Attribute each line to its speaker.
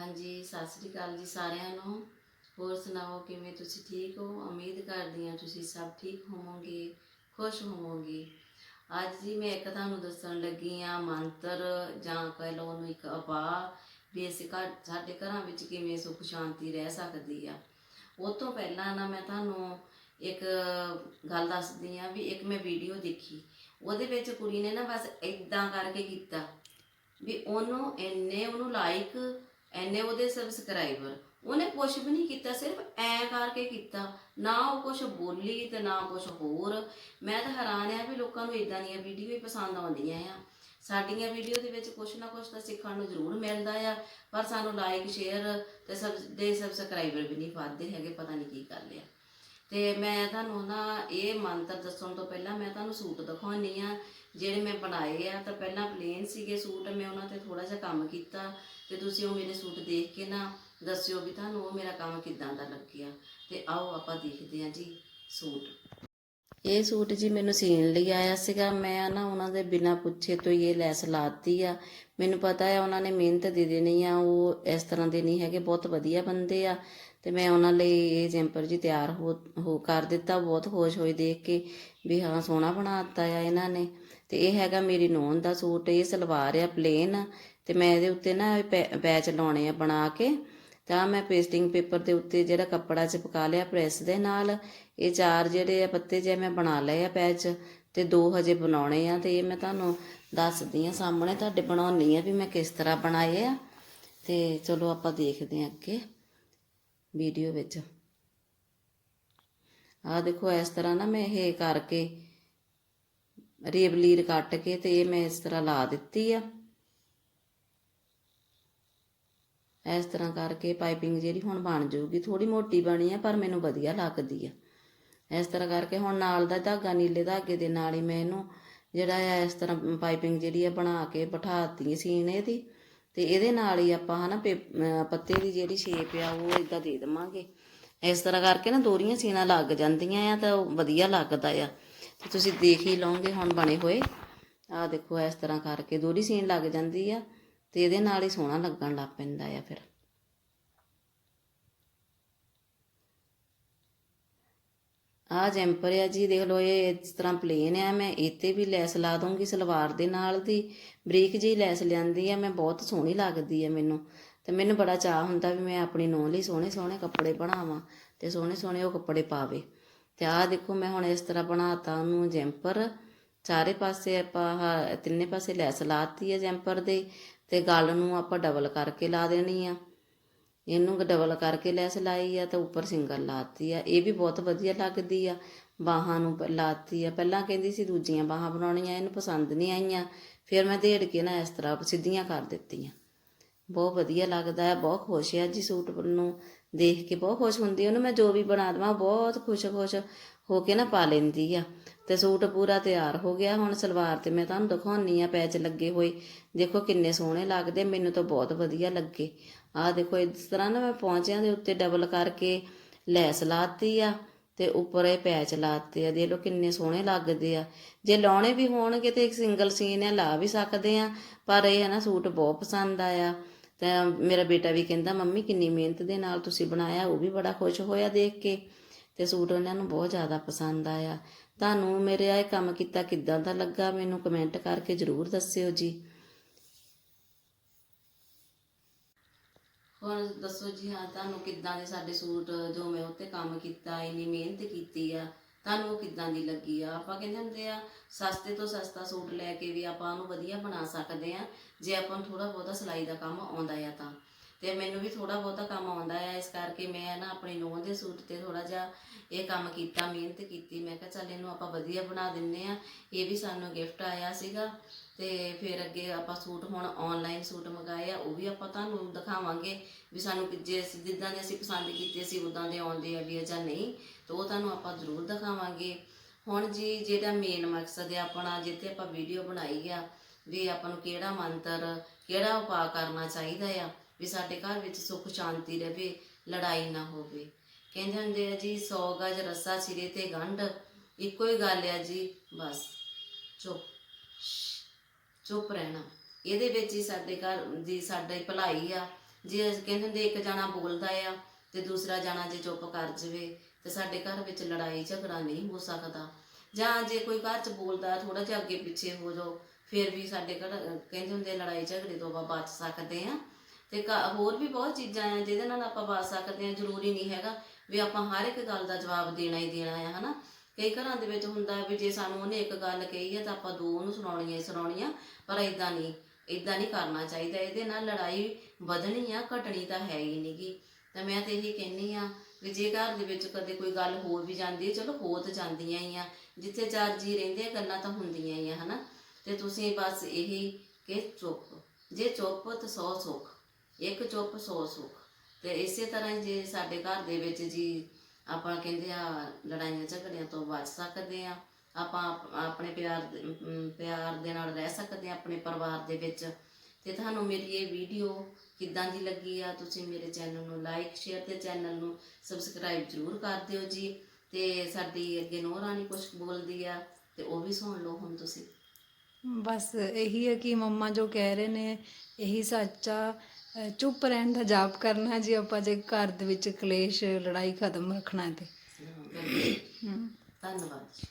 Speaker 1: ਹਾਂਜੀ, ਸਤਿ ਸ੍ਰੀ ਅਕਾਲ ਜੀ ਸਾਰਿਆਂ ਨੂੰ। ਹੋਰ ਸੁਣਾਓ, ਕਿਵੇਂ ਤੁਸੀਂ ਠੀਕ ਹੋ? ਉਮੀਦ ਕਰਦੀ ਹਾਂ ਤੁਸੀਂ ਸਭ ਠੀਕ ਹੋਵੋਗੇ, ਖੁਸ਼ ਹੋਵੋਗੇ। ਅੱਜ ਜੀ ਮੈਂ ਇੱਕ ਤੁਹਾਨੂੰ ਦੱਸਣ ਲੱਗੀ ਆ ਮੰਤਰ ਜਾਂ ਕਹਿ ਲਓ ਉਹਨੂੰ ਇੱਕ ਉਪਾਅ ਵੀ ਅਸੀਂ ਘਰ, ਸਾਡੇ ਘਰਾਂ ਵਿੱਚ ਕਿਵੇਂ ਸੁਖ ਸ਼ਾਂਤੀ ਰਹਿ ਸਕਦੀ ਆ। ਉਹ ਤੋਂ ਪਹਿਲਾਂ ਨਾ ਮੈਂ ਤੁਹਾਨੂੰ ਇੱਕ ਗੱਲ ਦੱਸਦੀ ਆ ਵੀ ਇੱਕ ਮੈਂ ਵੀਡੀਓ ਦੇਖੀ। ਉਹਦੇ ਵਿੱਚ ਕੁੜੀ ਨੇ ਨਾ ਬਸ ਇਦਾਂ ਕਰਕੇ ਕੀਤਾ ਵੀ ਉਹਨੂੰ ਇੰਨੇ ਉਹਨੂੰ ਲਾਈਕ ਐਨੇ ਉਹਦੇ ਸਬਸਕ੍ਰਾਈਬਰ ਉਹਨੇ ਕੁਝ ਵੀ ਨਹੀਂ ਕੀਤਾ, ਸਿਰਫ ਐ ਕਰਕੇ ਕੀਤਾ। ਨਾ ਉਹ ਕੁਝ ਬੋਲੀ ਤੇ ਨਾ ਕੁਝ ਹੋਰ। ਮੈਂ ਤਾਂ ਹੈਰਾਨ ਆ ਵੀ ਲੋਕਾਂ ਨੂੰ ਇਦਾਂ ਦੀਆਂ ਵੀਡੀਓ ਹੀ ਪਸੰਦ ਆਉਂਦੀਆਂ ਆ। ਸਾਡੀਆਂ ਵੀਡੀਓ ਦੇ ਵਿੱਚ ਕੁਝ ਨਾ ਕੁਝ ਤਾਂ ਸਿੱਖਣ ਨੂੰ ਜ਼ਰੂਰ ਮਿਲਦਾ ਆ, ਪਰ ਸਾਨੂੰ ਲਾਈਕ ਸ਼ੇਅਰ ਤੇ ਸਬ, ਦੇ ਸਬਸਕ੍ਰਾਈਬਰ ਵੀ ਨਹੀਂ ਵੱਧਦੇ ਹੈਗੇ, ਪਤਾ ਨਹੀਂ ਕੀ ਕਰ ਲਿਆ ਤੇ ਮੈਂ ਤੁਹਾਨੂੰ ਨਾ ਇਹ ਮੰਤਰ ਦੱਸਣ ਤੋਂ ਪਹਿਲਾਂ ਮੈਂ ਤੁਹਾਨੂੰ ਸੂਟ ਦਿਖਾਉਣੀ ਆ, ਜਿਹੜੇ ਮੈਂ ਬਣਾਏ ਆ। ਤਾਂ ਪਹਿਲਾਂ ਪਲੇਨ ਸੀਗੇ ਸੂਟ, ਮੈਂ ਉਹਨਾਂ ਤੇ ਥੋੜਾ ਜਿਹਾ ਕੰਮ ਕੀਤਾ ਤੇ ਤੁਸੀਂ ਉਹ ਮੇਰੇ ਸੂਟ ਦੇਖ ਕੇ ਨਾ ਦੱਸਿਓ ਵੀ ਤੁਹਾਨੂੰ ਉਹ ਮੇਰਾ ਕੰਮ ਕਿਦਾਂ ਦਾ ਲੱਗਿਆ। ਤੇ ਆਓ ਆਪਾਂ ਦੇਖਦੇ ਹਾਂ ਜੀ ਸੂਟ। ਇਹ ਸੂਟ ਜੀ ਮੈਨੂੰ ਸੀਣ ਲਈ ਆਇਆ ਸੀਗਾ। ਮੈਂ ਨਾ ਉਹਨਾਂ ਦੇ ਬਿਨਾ ਪੁੱਛੇ ਤੋਂ ਹੀ ਇਹ ਲੈਸ ਲਾਤੀ ਆ। ਮੈਨੂੰ ਪਤਾ ਹੈ ਉਹਨਾਂ ਨੇ ਮਿਹਨਤ ਦੇ ਦੇਣੀ ਆ। ਉਹ ਇਸ ਤਰ੍ਹਾਂ ਦੇ ਨਹੀਂ ਹੈਗੇ, ਬਹੁਤ ਵਧੀਆ ਬੰਦੇ ਆ। ਤੇ ਮੈਂ ਉਹਨਾਂ ਲਈ ਇਹ ਜੈਂਪਰ ਜੀ ਤਿਆਰ ਹੋ ਹੋ ਕਰ ਦਿੱਤਾ। ਬਹੁਤ ਖੁਸ਼ ਹੋਈ ਦੇਖ ਕੇ ਵੀ ਹਾਂ, ਸੋਹਣਾ ਬਣਾ ਦਿੱਤਾ ਆ ਇਹਨਾਂ ਨੇ। ਤੇ ਇਹ ਹੈਗਾ ਮੇਰੀ ਨੂੰਹ ਦਾ ਸੂਟ। ਇਹ ਸਲਵਾਰ ਆ ਪਲੇਨ ਤੇ ਮੈਂ ਇਹਦੇ ਉੱਤੇ ਨਾ ਇਹ ਪੈ- ਪੈਚ ਲਾਉਣੇ ਆ ਬਣਾ ਕੇ। ਤਾਂ ਮੈਂ ਪੇਸਟਿੰਗ ਪੇਪਰ ਦੇ ਉੱਤੇ ਜਿਹੜਾ ਕੱਪੜਾ ਚਿਪਕਾ ਲਿਆ ਪ੍ਰੈਸ ਦੇ ਨਾਲ। ਇਹ ਚਾਰ ਜਿਹੜੇ ਆ ਪੱਤੇ ਜੇ ਮੈਂ ਬਣਾ ਲਏ ਆ ਪੈਚ ਤੇ ਦੋ ਹਜੇ ਬਣਾਉਣੇ ਆ ਤੇ ਇਹ ਮੈਂ ਤੁਹਾਨੂੰ ਦੱਸਦੀ ਆ ਸਾਹਮਣੇ ਤੁਹਾਡੇ ਬਣਾਉਣੀ ਆ ਵੀ ਮੈਂ ਕਿਸ ਤਰ੍ਹਾਂ ਬਣਾਏ ਆ। ਤੇ ਚਲੋ ਆਪਾਂ ਦੇਖਦੇ ਆ ਅੱਗੇ ਵੀਡੀਓ ਵਿੱਚ। ਆ ਦੇਖੋ ਇਸ ਤਰ੍ਹਾਂ ਨਾ ਮੈਂ ਇਹ ਕਰਕੇ ਰੇਬ ਲੀਰ ਕੱਟ ਕੇ ਤੇ ਇਹ ਮੈਂ ਇਸ ਤਰ੍ਹਾਂ ਲਾ ਦਿੱਤੀ ਆ। ਇਸ ਤਰ੍ਹਾਂ ਕਰਕੇ ਪਾਈਪਿੰਗ ਜਿਹੜੀ ਹੁਣ ਬਣ ਜਾਊਗੀ ਥੋੜੀ ਮੋਟੀ ਬਣੀ ਆ ਪਰ ਮੈਨੂੰ ਵਧੀਆ ਲੱਗਦੀ ਆ। ਇਸ ਤਰ੍ਹਾਂ ਕਰਕੇ ਹੁਣ ਨਾਲ ਦਾ ਧਾਗਾ ਨੀਲੇ ਧਾਗੇ ਦੇ ਨਾਲ ਹੀ ਮੈਂ ਇਹਨੂੰ ਜਿਹੜਾ ਆ ਇਸ ਤਰ੍ਹਾਂ ਪਾਈਪਿੰਗ ਜਿਹੜੀ ਆ ਬਣਾ ਕੇ ਬਿਠਾਤੀ ਸੀਨ ਇਹਦੀ ਤੇ ਇਹਦੇ ਨਾਲ ਹੀ ਆਪਾਂ ਹਨਾ ਪੇ- ਪੱਤੇ ਦੀ ਜਿਹੜੀ ਸ਼ੇਪ ਆ ਉਹ ਇਦਾਂ ਦੇ ਦੇਵਾਂਗੇ। ਇਸ ਤਰ੍ਹਾਂ ਕਰਕੇ ਨਾ ਦੋਰੀਆਂ ਸੀਨਾ ਲੱਗ ਜਾਂਦੀਆਂ ਆ ਤਾਂ ਉਹ ਵਧੀਆ ਲੱਗਦਾ ਆ। ਤੁਸੀਂ ਦੇਖ ਹੀ ਲਓਗੇ ਹੁਣ ਬਣੇ ਹੋਏ। ਆ ਦੇਖੋ ਇਸ ਤਰ੍ਹਾਂ ਕਰਕੇ ਦੋਰੀ ਸੀਨ ਲੱਗ ਜਾਂਦੀ ਆ ਤੇ ਇਹਦੇ ਨਾਲ ਹੀ ਸੋਹਣਾ ਲੱਗਣ ਲੱਗ ਪੈਂਦਾ ਆ ਫਿਰ। ਆ ਜੈਂਪਰ ਆ ਜੀ, ਦੇਖ ਲਓ ਇਹ ਇਸ ਤਰ੍ਹਾਂ ਪਲੇਨ ਆ, ਮੈਂ ਇੱਥੇ ਵੀ ਲੈਸ ਲਾ ਦੂੰਗੀ ਸਲਵਾਰ ਦੇ ਨਾਲ ਦੀ। ਬਰੀਕ ਜਿਹੀ ਲੈਸ ਲਿਆਂਦੀ ਆ, ਮੈਂ ਬਹੁਤ ਸੋਹਣੀ ਲੱਗਦੀ ਆ ਮੈਨੂੰ। ਤੇ ਮੈਨੂੰ ਬੜਾ ਚਾਹ ਹੁੰਦਾ ਵੀ ਮੈਂ ਆਪਣੀ ਨੂੰਹ ਲਈ ਸੋਹਣੇ ਸੋਹਣੇ ਕੱਪੜੇ ਬਣਾਵਾਂ ਤੇ ਸੋਹਣੇ ਸੋਹਣੇ ਉਹ ਕੱਪੜੇ ਪਾਵੇ। ਤੇ ਆਹ ਦੇਖੋ ਮੈਂ ਹੁਣ ਇਸ ਤਰ੍ਹਾਂ ਬਣਾਤਾ ਉਹਨੂੰ ਜੈਂਪਰ। ਚਾਰੇ ਪਾਸੇ ਆਪਾਂ ਆਹ ਤਿੰਨੇ ਪਾਸੇ ਲੈਸ ਲਾਤੀ ਹੈ ਜੈਂਪਰ ਦੇ ਤੇ ਗੱਲ ਨੂੰ ਆਪਾਂ ਡਬਲ ਕਰਕੇ ਲਾ ਦੇਣੀ ਆ। ਇਹਨੂੰ ਡਬਲ ਕਰਕੇ ਲੈਸ ਲਾਈ ਆ ਤੇ ਉੱਪਰ ਸਿੰਗਲ ਲਾਤੀ ਆ। ਇਹ ਵੀ ਬਹੁਤ ਵਧੀਆ ਲੱਗਦੀ ਆ। ਬਾਹਾਂ ਨੂੰ ਪ- ਲਾਤੀ ਆ। ਪਹਿਲਾਂ ਕਹਿੰਦੀ ਸੀ ਦੂਜੀਆਂ ਬਾਹਾਂ ਬਣਾਉਣੀਆਂ, ਇਹਨੂੰ ਪਸੰਦ ਨਹੀਂ ਆਈਆਂ। ਫਿਰ ਮੈਂ ਦੇੜ ਕੇ ਨਾ ਇਸ ਤਰ੍ਹਾਂ ਸਿੱਧੀਆਂ ਕਰ ਦਿੱਤੀਆਂ। ਬਹੁਤ ਵਧੀਆ ਲੱਗਦਾ ਹੈ, ਬਹੁਤ ਖੁਸ਼ ਹੈ ਜੀ ਸੂਟ ਨੂੰ ਦੇਖ ਕੇ। ਬਹੁਤ ਖੁਸ਼ ਹੁੰਦੀ ਉਹਨੂੰ, ਮੈਂ ਜੋ ਵੀ ਬਣਾ ਦੇਵਾਂ, ਬਹੁਤ ਖੁਸ਼-ਖੁਸ਼ ਹੋ ਕੇ ਨਾ ਪਾ ਲੈਂਦੀ ਆ। ਤੇ ਸੂਟ ਪੂਰਾ ਤਿਆਰ ਹੋ ਗਿਆ ਹੁਣ ਸਲਵਾਰ ਤੇ ਮੈਂ ਤੁਹਾਨੂੰ ਦਿਖਾਉਣੀ ਆ, ਪੈਚ ਲੱਗੇ ਹੋਏ। ਦੇਖੋ ਕਿੰਨੇ ਸੋਹਣੇ ਲੱਗਦੇ, ਮੈਨੂੰ ਤਾਂ ਬਹੁਤ ਵਧੀਆ ਲੱਗੇ। ਆਹ ਦੇਖੋ, ਇਸ ਤਰ੍ਹਾਂ ਨਾ ਮੈਂ ਪੌਂਚਿਆਂ ਦੇ ਉੱਤੇ ਡਬਲ ਕਰਕੇ ਲੈਸ ਲਾਤੀ ਆ ਤੇ ਉੱਪਰ ਇਹ ਪੈਚ ਲਾਤੇ ਆ। ਦੇਖ ਲਓ ਕਿੰਨੇ ਸੋਹਣੇ ਲੱਗਦੇ ਆ। ਜੇ ਲਾਉਣੇ ਵੀ ਹੋਣਗੇ ਤੇ ਇੱਕ ਸਿੰਗਲ ਸੀਨ ਆ, ਲਾ ਵੀ ਸਕਦੇ ਆ, ਪਰ ਇਹ ਹੈ ਨਾ ਸੂਟ ਬਹੁਤ ਪਸੰਦ ਆਇਆ। ਤਾਂ ਮੇਰਾ ਬੇਟਾ ਵੀ ਕਹਿੰਦਾ, ਮੰਮੀ, ਕਿੰਨੀ ਮਿਹਨਤ ਦੇ ਨਾਲ ਤੁਸੀਂ ਬਣਾਇਆ, ਉਹ ਵੀ ਬੜਾ ਖੁਸ਼ ਹੋਇਆ ਦੇਖ ਕੇ। ਤੇ ਸੂਟ ਉਹਨਾਂ ਨੂੰ ਬਹੁਤ ਜ਼ਿਆਦਾ ਪਸੰਦ ਆਇਆ। ਤੁਹਾਨੂੰ ਮੇਰੇ ਇਹ ਕੰਮ ਕੀਤਾ ਕਿੱਦਾਂ ਦਾ ਲੱਗਾ? ਮੈਨੂੰ ਕਮੈਂਟ ਕਰਕੇ ਜ਼ਰੂਰ ਦੱਸਿਓ ਜੀ। ਹੁਣ ਦੱਸੋ ਜੀ, ਹਾਂ, ਤੁਹਾਨੂੰ ਕਿੱਦਾਂ ਦੇ ਸਾਡੇ ਸੂਟ, ਜੋ ਮੈਂ ਉੱਤੇ ਕੰਮ ਕੀਤਾ, ਇੰਨੀ ਮਿਹਨਤ ਕੀਤੀ ਆ, ਤੁਹਾਨੂੰ ਉਹ ਕਿੱਦਾਂ ਦੀ ਲੱਗੀ ਆ? ਆਪਾਂ ਕਹਿੰਦੇ ਹੁੰਦੇ ਆ, ਸਸਤੇ ਤੋਂ ਸਸਤਾ ਸੂਟ ਲੈ ਕੇ ਵੀ ਆਪਾਂ ਉਹਨੂੰ ਵਧੀਆ ਬਣਾ ਸਕਦੇ ਆ, ਜੇ ਆਪਾਂ ਨੂੰ ਥੋੜਾ ਬਹੁਤਾ ਸਿਲਾਈ ਦਾ ਕੰਮ ਆਉਂਦਾ ਆ ਤਾਂ। ਤੇ ਮੈਨੂੰ ਵੀ ਥੋੜਾ ਬਹੁਤਾ ਕੰਮ ਆਉਂਦਾ ਆ, ਇਸ ਕਰਕੇ ਮੈਂ ਨਾ ਆਪਣੀ ਨੂੰਹ ਦੇ ਸੂਟ ਤੇ ਥੋੜਾ ਜਿਹਾ ਇਹ ਕੰਮ ਕੀਤਾ, ਮਿਹਨਤ ਕੀਤੀ। ਮੈਂ ਕਿਹਾ ਚੱਲ ਇਹਨੂੰ ਆਪਾਂ ਵਧੀਆ ਬਣਾ ਦਿੰਨੇ ਆ ਇਹ ਵੀ ਸਾਨੂੰ ਗਿਫਟ ਆਇਆ ਸੀਗਾ ਤੇ ਫਿਰ ਅੱਗੇ ਆਪਾਂ ਸੂਟ ਹੁਣ ਆਨਲਾਈਨ ਸੂਟ ਮੰਗਾਏ ਆ, ਉਹ ਵੀ ਆਪਾਂ ਤੁਹਾਨੂੰ ਦਿਖਾਵਾਂਗੇ ਵੀ ਸਾਨੂੰ ਜੇ ਜਿੱਦਾਂ ਦੇ ਅਸੀਂ ਪਸੰਦ ਕੀਤੇ ਸੀ, ਉਦਾਂ ਦੇ ਆਉਂਦੇ ਆ ਵੀ ਜਾਂ ਨਹੀਂ, ਤਾਂ ਉਹ ਤੁਹਾਨੂੰ ਆਪਾਂ ਜ਼ਰੂਰ ਦਿਖਾਵਾਂਗੇ। ਹੁਣ ਜੀ ਜਿਹੜਾ ਮੇਨ ਮਕਸਦ ਹੈ ਆਪਣਾ, ਜਿੱਥੇ ਆਪਾਂ ਵੀਡੀਓ ਬਣਾਈ ਆ, ਵੀ ਆਪਾਂ ਨੂੰ ਕਿਹੜਾ ਮੰਤਰ, ਕਿਹੜਾ ਉਪਾਅ ਕਰਨਾ ਚਾਹੀਦਾ ਆ ਵੀ ਸਾਡੇ ਘਰ ਵਿੱਚ ਸੁੱਖ ਸ਼ਾਂਤੀ ਰਹੇ ਲੜਾਈ ਨਾ ਹੋਵੇ। ਕਹਿੰਦੇ ਹੁੰਦੇ ਆ ਜੀ 100 ਗਜ ਰੱਸਾ ਸਿਰੇ ਤੇ ਗੰਢ, ਇੱਕੋ ਹੀ ਗੱਲ ਆ ਜੀ, ਬਸ। ਚੁੱਪ। ਚੁੱਪ ਰਹਿਣਾ। ਇਹਦੇ ਵਿੱਚ ਹੀ ਸਾਡੇ ਘਰ ਦੀ ਸਾਡੀ ਭਲਾਈ ਆ। ਜੇ ਕਹਿੰਦੇ ਹੁੰਦੇ ਇੱਕ ਜਾਣਾ ਬੋਲਦਾ ਆ, ਤੇ ਦੂਸਰਾ ਜਾਣਾ ਜੇ ਚੁੱਪ ਕਰ ਜਾਵੇ, ਤੇ ਸਾਡੇ ਘਰ ਵਿੱਚ ਲੜਾਈ ਝਗੜਾ ਨਹੀਂ ਹੋ ਸਕਦਾ। ਜਾਂ ਜੇ ਕੋਈ ਘਰ 'ਚ ਬੋਲਦਾ ਥੋੜਾ ਜਿਹਾ ਅੱਗੇ ਪਿੱਛੇ ਹੋ ਜਾਓ, ਫਿਰ ਵੀ ਸਾਡੇ ਘਰ ਕਹਿੰਦੇ ਹੁੰਦੇ ਲੜਾਈ ਝਗੜੇ ਤੋਂ ਆਪਾਂ ਬਚ ਸਕਦੇ ਆ। ਤੇ ਘ- ਹੋਰ ਵੀ ਬਹੁਤ ਚੀਜ਼ਾਂ ਆ ਜਿਹਦੇ ਨਾਲ ਆਪਾਂ ਬਚ ਸਕਦੇ ਆ ਜ਼ਰੂਰੀ ਨਹੀਂ ਹੈਗਾ ਵੀ ਆਪਾਂ ਹਰ ਇੱਕ ਗੱਲ ਦਾ ਜਵਾਬ ਦੇਣਾ ਹੀ ਦੇਣਾ ਆ, ਹਨਾ? ਕਈ ਘਰਾਂ ਦੇ ਵਿੱਚ ਹੁੰਦਾ ਵੀ ਜੇ ਸਾਨੂੰ ਉਹਨੇ ਇੱਕ ਗੱਲ ਕਹੀ ਹੈ ਤਾਂ ਆਪਾਂ ਦੋ ਉਹਨੂੰ ਸੁਣਾਉਣੀਆਂ ਹੀ ਸੁਣਾਉਣੀਆਂ, ਪਰ ਇਦਾਂ ਨਹੀਂ ਇਦਾਂ ਨਹੀਂ ਕਰਨਾ ਚਾਹੀਦਾ। ਇਹਦੇ ਨਾਲ ਲੜਾਈ ਵਧਣੀ ਆ, ਘਟਣੀ ਤਾਂ ਹੈ ਹੀ ਨਹੀਂਗੀ ਤਾਂ ਮੈਂ ਤੇ ਇਹੀ ਕਹਿੰਨੀ ਆ ਵੀ ਜੇ ਘਰ ਦੇ ਵਿੱਚ ਕਦੇ ਕੋਈ ਗੱਲ ਹੋ ਵੀ ਜਾਂਦੀ ਹੈ, ਚਲੋ ਹੋ ਤਾਂ ਜਾਂਦੀਆਂ ਹੀ ਆ। ਜਿੱਥੇ ਚਾਰ ਜੀ ਰਹਿੰਦੇ ਆ, ਗੱਲਾਂ ਤਾਂ ਹੁੰਦੀਆਂ ਹੀ ਆ, ਹਨਾ? ਤੇ ਤੁਸੀਂ ਬਸ ਇਹੀ ਕਿ ਚੁੱਪ, ਜੇ ਚੁੱਪ ਤਾਂ ਸੌ ਸੁੱਖ। ਇੱਕ ਚੁੱਪ ਸੌ ਸੁੱਖ। ਤੇ ਇਸੇ ਤਰ੍ਹਾਂ ਹੀ ਜੇ ਸਾਡੇ ਘਰ ਦੇ ਵਿੱਚ ਜੀ ਆਪਾਂ ਕਹਿੰਦੇ ਆ ਲੜਾਈਆਂ ਝਗੜਿਆਂ ਤੋਂ ਬਚ ਸਕਦੇ ਆ ਆਪਾਂ ਆਪਣੇ ਪਿਆਰ ਪਿਆਰ ਦੇ ਨਾਲ ਰਹਿ ਸਕਦੇ ਆ ਆਪਣੇ ਪਰਿਵਾਰ ਦੇ ਵਿੱਚ। ਤੇ ਤੁਹਾਨੂੰ ਮੇਰੀ ਇਹ ਵੀਡੀਓ ਕਿੱਦਾਂ ਦੀ ਲੱਗੀ ਆ ਤੁਸੀਂ ਮੇਰੇ ਚੈਨਲ ਨੂੰ ਲਾਈਕ ਸ਼ੇਅਰ ਤੇ ਚੈਨਲ ਨੂੰ ਸਬਸਕ੍ਰਾਈਬ ਜ਼ਰੂਰ ਕਰ ਦਿਓ ਜੀ। ਤੇ ਸਾਡੀ ਅੱਗੇ ਨੋ ਰਾਣੀ ਕੁਝ ਬੋਲਦੀ ਆ ਤੇ ਉਹ ਵੀ ਸੁਣ ਲਓ ਹੁਣ ਤੁਸੀਂ।
Speaker 2: ਬਸ ਇਹੀ ਹੈ ਕਿ ਮੰਮਾ ਜੋ ਕਹਿ ਰਹੇ ਨੇ ਇਹੀ ਸੱਚਾ ਅ, ਚੁੱਪ ਰਹਿਣ ਦਾ ਜਾਪ ਕਰਨਾ ਜੀ, ਆਪਾਂ ਜੇ ਘਰ ਦੇ ਵਿੱਚ ਕਲੇਸ਼, ਲੜਾਈ ਖਤਮ ਰੱਖਣਾ ਹੈ ਤੇ।
Speaker 1: ਧੰਨਵਾਦ